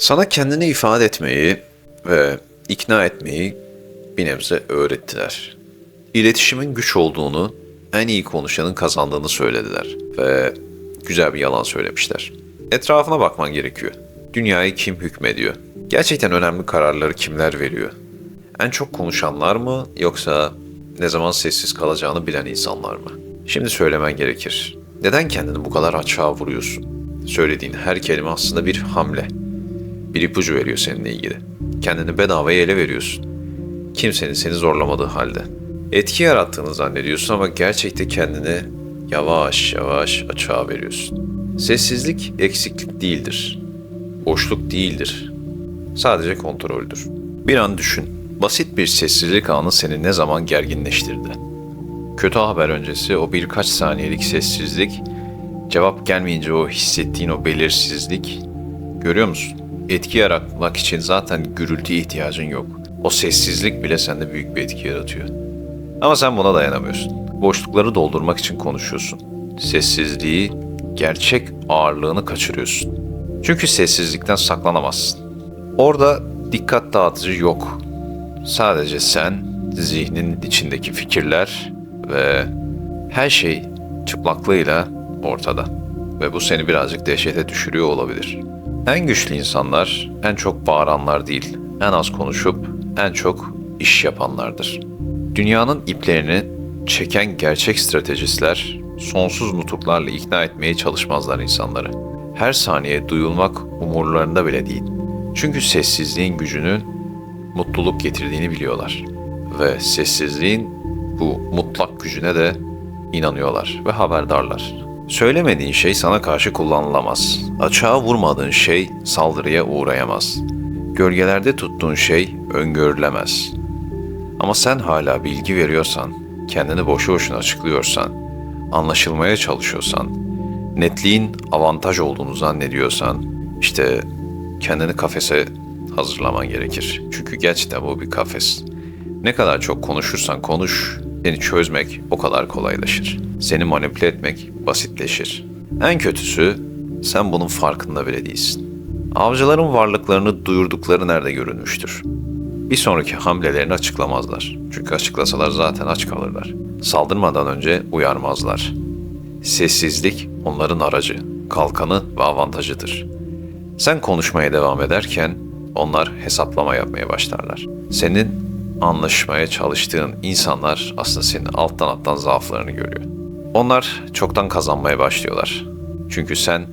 Sana kendini ifade etmeyi ve ikna etmeyi bir nebze öğrettiler. İletişimin güç olduğunu, en iyi konuşanın kazandığını söylediler ve güzel bir yalan söylemişler. Etrafına bakman gerekiyor. Dünyayı kim hükmediyor? Gerçekten önemli kararları kimler veriyor? En çok konuşanlar mı yoksa ne zaman sessiz kalacağını bilen insanlar mı? Şimdi söylemen gerekir. Neden kendini bu kadar açığa vuruyorsun? Söylediğin her kelime aslında bir hamle. Bir ipucu veriyor seninle ilgili. Kendini bedavaya ele veriyorsun. Kimsenin seni zorlamadığı halde. Etki yarattığını zannediyorsun ama gerçekte kendini yavaş yavaş açığa veriyorsun. Sessizlik eksiklik değildir. Boşluk değildir. Sadece kontroldür. Bir an düşün. Basit bir sessizlik anı seni ne zaman gerginleştirdi? Kötü haber öncesi o birkaç saniyelik sessizlik, cevap gelmeyince o hissettiğin o belirsizlik, görüyor musun? Etki yaratmak için zaten gürültüye ihtiyacın yok. O sessizlik bile sende büyük bir etki yaratıyor. Ama sen buna dayanamıyorsun. Boşlukları doldurmak için konuşuyorsun. Sessizliği, gerçek ağırlığını kaçırıyorsun. Çünkü sessizlikten saklanamazsın. Orada dikkat dağıtıcı yok. Sadece sen, zihnin içindeki fikirler ve her şey çıplaklığıyla ortada. Ve bu seni birazcık dehşete düşürüyor olabilir. En güçlü insanlar en çok bağıranlar değil, en az konuşup en çok iş yapanlardır. Dünyanın iplerini çeken gerçek stratejistler sonsuz nutuklarla ikna etmeye çalışmazlar insanları. Her saniye duyulmak umurlarında bile değil. Çünkü sessizliğin gücünün mutluluk getirdiğini biliyorlar. Ve sessizliğin bu mutlak gücüne de inanıyorlar ve haberdarlar. Söylemediğin şey sana karşı kullanılamaz. Açığa vurmadığın şey saldırıya uğrayamaz. Gölgelerde tuttuğun şey öngörülemez. Ama sen hala bilgi veriyorsan, kendini boşu boşuna açıklıyorsan, anlaşılmaya çalışıyorsan, netliğin avantaj olduğunu zannediyorsan, işte kendini kafese hazırlaman gerekir. Çünkü gerçekten bu bir kafes. Ne kadar çok konuşursan konuş, seni çözmek o kadar kolaylaşır. Seni manipüle etmek basitleşir. En kötüsü sen bunun farkında bile değilsin. Avcıların varlıklarını duyurdukları nerede görülmüştür? Bir sonraki hamlelerini açıklamazlar. Çünkü açıklasalar zaten aç kalırlar. Saldırmadan önce uyarmazlar. Sessizlik onların aracı, kalkanı ve avantajıdır. Sen konuşmaya devam ederken onlar hesaplama yapmaya başlarlar. Senin anlaşmaya çalıştığın insanlar aslında senin alttan alttan zaaflarını görüyor. Onlar çoktan kazanmaya başlıyorlar. Çünkü sen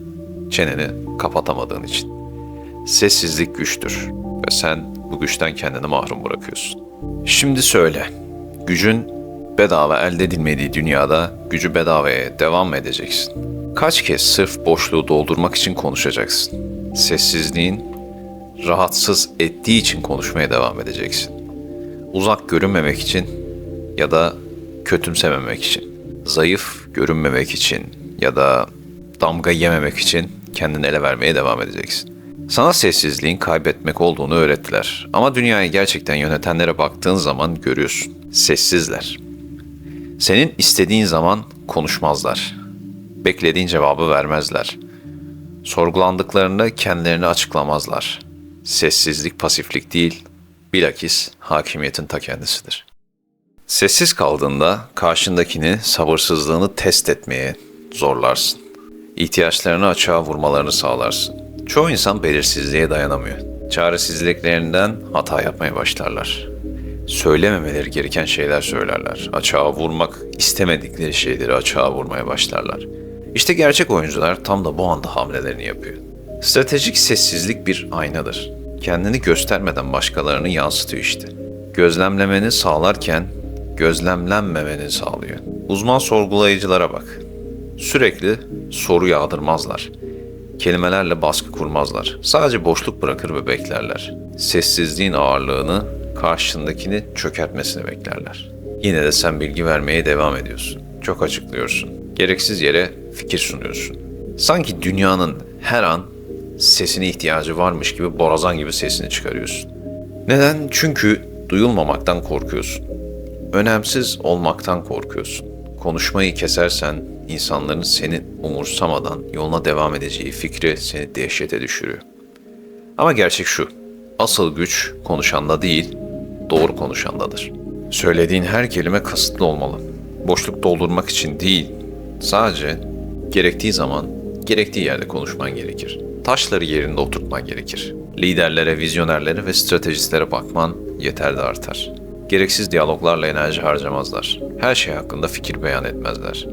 çeneni kapatamadığın için. Sessizlik güçtür ve sen bu güçten kendini mahrum bırakıyorsun. Şimdi söyle, gücün bedava elde edilmediği dünyada gücü bedavaya devam mı edeceksin? Kaç kez sırf boşluğu doldurmak için konuşacaksın? Sessizliğin rahatsız ettiği için konuşmaya devam edeceksin. Uzak görünmemek için ya da kötümsememek için. Zayıf görünmemek için ya da damga yememek için kendini ele vermeye devam edeceksin. Sana sessizliğin kaybetmek olduğunu öğrettiler. Ama dünyayı gerçekten yönetenlere baktığın zaman görüyorsun. Sessizler. Senin istediğin zaman konuşmazlar. Beklediğin cevabı vermezler. Sorgulandıklarında kendilerini açıklamazlar. Sessizlik pasiflik değil, bilakis hakimiyetin ta kendisidir. Sessiz kaldığında karşındakini sabırsızlığını test etmeye zorlarsın. İhtiyaçlarını açığa vurmalarını sağlarsın. Çoğu insan belirsizliğe dayanamıyor. Çaresizliklerinden hata yapmaya başlarlar. Söylememeleri gereken şeyler söylerler. Açığa vurmak istemedikleri şeyleri açığa vurmaya başlarlar. İşte gerçek oyuncular tam da bu anda hamlelerini yapıyor. Stratejik sessizlik bir aynadır. Kendini göstermeden başkalarını yansıtıyor işte. Gözlemlemeni sağlarken gözlemlenmemeni sağlıyor. Uzman sorgulayıcılara bak. Sürekli soru yağdırmazlar. Kelimelerle baskı kurmazlar. Sadece boşluk bırakır ve beklerler. Sessizliğin ağırlığını karşındakini çökertmesini beklerler. Yine de sen bilgi vermeye devam ediyorsun. Çok açıklıyorsun. Gereksiz yere fikir sunuyorsun. Sanki dünyanın her an sesine ihtiyacı varmış gibi borazan gibi sesini çıkarıyorsun. Neden? Çünkü duyulmamaktan korkuyorsun. Önemsiz olmaktan korkuyorsun. Konuşmayı kesersen insanların seni umursamadan yoluna devam edeceği fikri seni dehşete düşürüyor. Ama gerçek şu. Asıl güç konuşanda değil, doğru konuşandadır. Söylediğin her kelime kasıtlı olmalı. Boşluk doldurmak için değil, sadece gerektiği zaman, gerektiği yerde konuşman gerekir. Taşları yerinde oturtman gerekir. Liderlere, vizyonerlere ve stratejistlere bakman yeter de artar. Gereksiz diyaloglarla enerji harcamazlar. Her şey hakkında fikir beyan etmezler.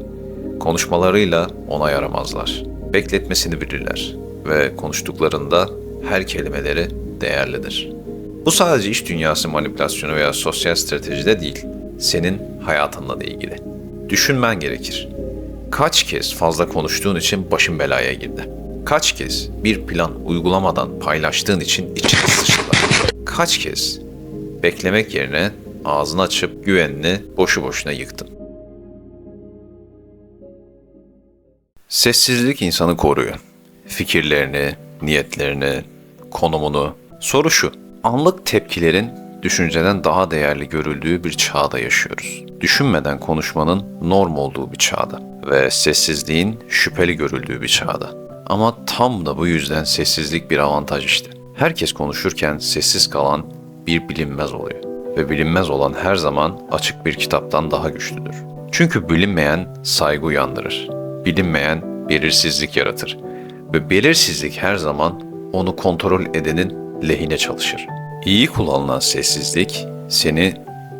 Konuşmalarıyla onay aramazlar. Bekletmesini bilirler ve konuştuklarında her kelimeleri değerlidir. Bu sadece iş dünyası manipülasyonu veya sosyal stratejide değil, senin hayatınla da ilgili. Düşünmen gerekir. Kaç kez fazla konuştuğun için başın belaya girdi? Kaç kez bir plan uygulamadan paylaştığın için içine sıçtılar? Kaç kez beklemek yerine ağzını açıp güvenini boşu boşuna yıktın? Sessizlik insanı koruyor. Fikirlerini, niyetlerini, konumunu. Soru şu, anlık tepkilerin düşünceden daha değerli görüldüğü bir çağda yaşıyoruz. Düşünmeden konuşmanın norm olduğu bir çağda ve sessizliğin şüpheli görüldüğü bir çağda. Ama tam da bu yüzden sessizlik bir avantaj işte. Herkes konuşurken sessiz kalan bir bilinmez oluyor. Ve bilinmez olan her zaman açık bir kitaptan daha güçlüdür. Çünkü bilinmeyen saygı uyandırır. Bilinmeyen belirsizlik yaratır. Ve belirsizlik her zaman onu kontrol edenin lehine çalışır. İyi kullanılan sessizlik seni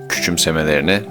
küçümsemelerine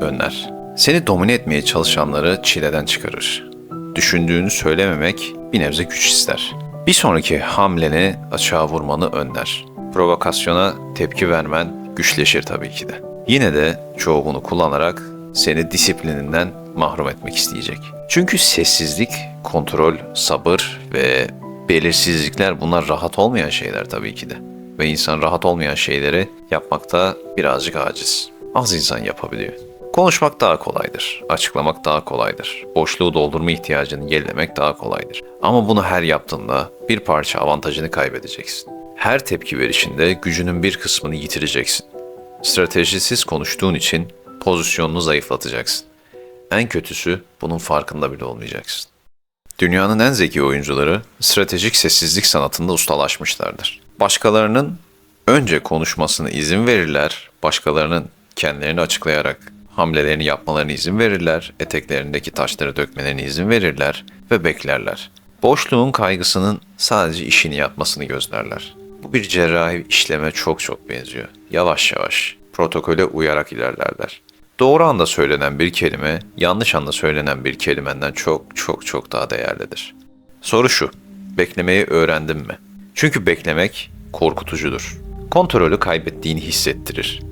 önler. Seni domine etmeye çalışanları çileden çıkarır. Düşündüğünü söylememek bir nebze güç ister. Bir sonraki hamleni açığa vurmanı önler. Provokasyona tepki vermen güçleşir tabii ki de. Yine de çoğu bunu kullanarak seni disiplininden mahrum etmek isteyecek. Çünkü sessizlik, kontrol, sabır ve belirsizlikler bunlar rahat olmayan şeyler tabii ki de. Ve insan rahat olmayan şeyleri yapmakta birazcık aciz. Az insan yapabiliyor. Konuşmak daha kolaydır. Açıklamak daha kolaydır. Boşluğu doldurma ihtiyacını yenilemek daha kolaydır. Ama bunu her yaptığında bir parça avantajını kaybedeceksin. Her tepki verişinde gücünün bir kısmını yitireceksin. Stratejisiz konuştuğun için pozisyonunu zayıflatacaksın. En kötüsü bunun farkında bile olmayacaksın. Dünyanın en zeki oyuncuları stratejik sessizlik sanatında ustalaşmışlardır. Başkalarının önce konuşmasına izin verirler, başkalarının kendilerini açıklayarak hamlelerini yapmalarına izin verirler, eteklerindeki taşları dökmelerine izin verirler ve beklerler. Boşluğun kaygısının sadece işini yapmasını gözlerler. Bu bir cerrahi işleme çok çok benziyor. Yavaş yavaş, protokole uyarak ilerlerler. Doğru anda söylenen bir kelime, yanlış anda söylenen bir kelimenden çok çok çok daha değerlidir. Soru şu, beklemeyi öğrendin mi? Çünkü beklemek korkutucudur. Kontrolü kaybettiğini hissettirir.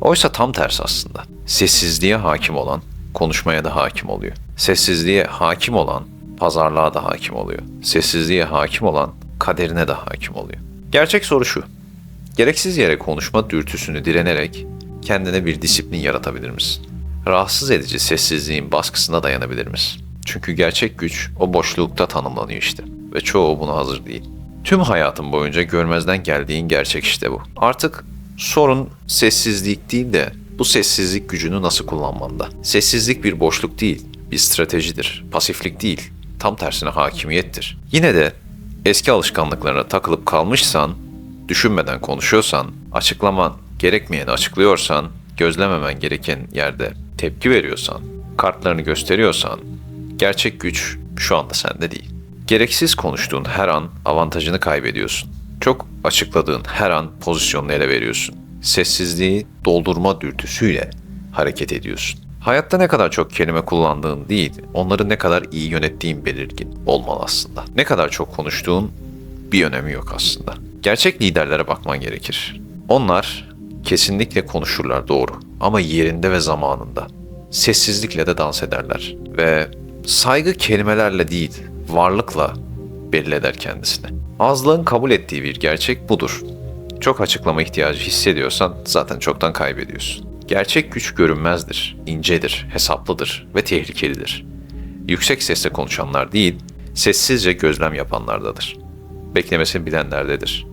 Oysa tam tersi aslında. Sessizliğe hakim olan, konuşmaya da hakim oluyor. Sessizliğe hakim olan, pazarlığa da hakim oluyor. Sessizliğe hakim olan, kaderine de hakim oluyor. Gerçek soru şu. Gereksiz yere konuşma dürtüsünü direnerek kendine bir disiplin yaratabilir misin? Rahatsız edici sessizliğin baskısına dayanabilir misin? Çünkü gerçek güç o boşlukta tanımlanıyor işte. Ve çoğu buna hazır değil. Tüm hayatın boyunca görmezden geldiğin gerçek işte bu. Artık sorun sessizlik değil de bu sessizlik gücünü nasıl kullanmanda. Sessizlik bir boşluk değil, bir stratejidir. Pasiflik değil, tam tersine hakimiyettir. Yine de eski alışkanlıklarına takılıp kalmışsan, düşünmeden konuşuyorsan, açıklaman gerekmeyeni açıklıyorsan, gözlememen gereken yerde tepki veriyorsan, kartlarını gösteriyorsan, gerçek güç şu anda sende değil. Gereksiz konuştuğun her an avantajını kaybediyorsun. Çok açıkladığın her an pozisyonunu ele veriyorsun. Sessizliği doldurma dürtüsüyle hareket ediyorsun. Hayatta ne kadar çok kelime kullandığın değil, onları ne kadar iyi yönettiğin belirgin olmalı aslında. Ne kadar çok konuştuğun bir önemi yok aslında. Gerçek liderlere bakman gerekir. Onlar kesinlikle konuşurlar doğru ama yerinde ve zamanında. Sessizlikle de dans ederler ve saygı kelimelerle değil, varlıkla belli eder kendisini. Azlığın kabul ettiği bir gerçek budur. Çok açıklama ihtiyacı hissediyorsan zaten çoktan kaybediyorsun. Gerçek güç görünmezdir, incedir, hesaplıdır ve tehlikelidir. Yüksek sesle konuşanlar değil, sessizce gözlem yapanlardadır. Beklemesini bilenlerdedir.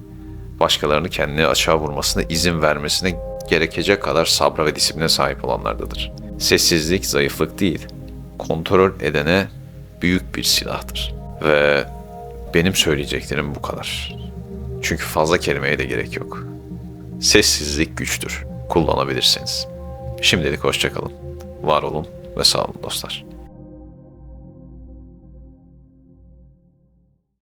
Başkalarını kendini açığa vurmasına izin vermesine gerekecek kadar sabra ve disipline sahip olanlardadır. Sessizlik zayıflık değil, kontrol edene büyük bir silahtır. Ve benim söyleyeceklerim bu kadar. Çünkü fazla kelimeye de gerek yok. Sessizlik güçtür. Kullanabilirsiniz. Şimdilik hoşçakalın. Var olun ve sağ olun dostlar.